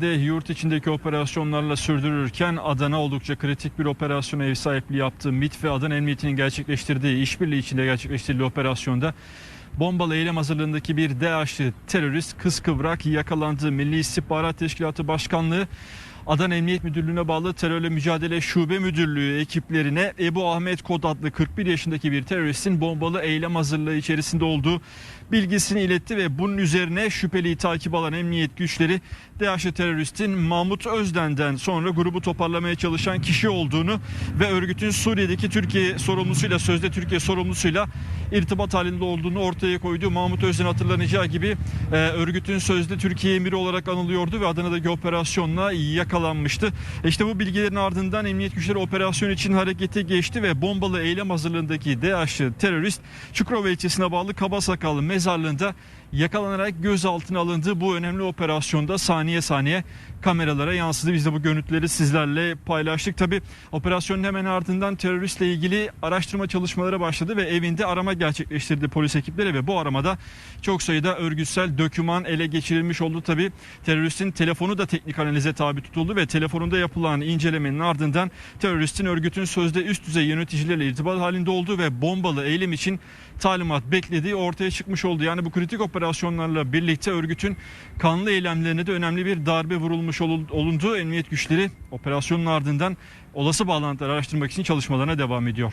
de yurt içindeki operasyonlarla sürdürürken Adana oldukça kritik bir operasyona ev sahipliği yaptı. MİT ve Adana Emniyeti'nin gerçekleştirdiği işbirliği içinde gerçekleştirdiği operasyonda bombalı eylem hazırlığındaki bir DAEŞ'li terörist kıskıvrak yakalandı. Milli İstihbarat Teşkilatı Başkanlığı Adana Emniyet Müdürlüğü'ne bağlı Terörle Mücadele Şube Müdürlüğü ekiplerine Ebu Ahmet Kod adlı 41 yaşındaki bir teröristin bombalı eylem hazırlığı içerisinde olduğu bilgisini iletti ve bunun üzerine şüpheliyi takip alan emniyet güçleri DAEŞ'li teröristin Mahmut Özden'den sonra grubu toparlamaya çalışan kişi olduğunu ve örgütün Suriye'deki Türkiye sorumlusuyla sözde Türkiye sorumlusuyla irtibat halinde olduğunu ortaya koydu. Mahmut Özden hatırlanacağı gibi e, örgütün sözde Türkiye emiri olarak anılıyordu ve Adana'daki operasyonla yakalanmıştı. İşte bu bilgilerin ardından emniyet güçleri operasyon için harekete geçti ve bombalı eylem hazırlığındaki DAEŞ'li terörist Çukurova ilçesine bağlı Kabasakallı mezarlığında yakalanarak gözaltına alındı. Bu önemli operasyonda saniye saniye kameralara yansıdı. Biz de bu görüntüleri sizlerle paylaştık. Tabi operasyonun hemen ardından teröristle ilgili araştırma çalışmaları başladı ve evinde arama gerçekleştirdi polis ekipleri ve bu aramada çok sayıda örgütsel döküman ele geçirilmiş oldu. Tabi teröristin telefonu da teknik analize tabi tutuldu ve telefonunda yapılan incelemenin ardından teröristin örgütün sözde üst düzey yöneticileriyle irtibat halinde olduğu ve bombalı eylem için talimat beklediği ortaya çıkmış oldu. Yani bu kritik operasyonlarla birlikte örgütün kanlı eylemlerine de önemli bir darbe vurulmuş olun- olundu. Emniyet güçleri operasyonun ardından olası bağlantıları araştırmak için çalışmalarına devam ediyor.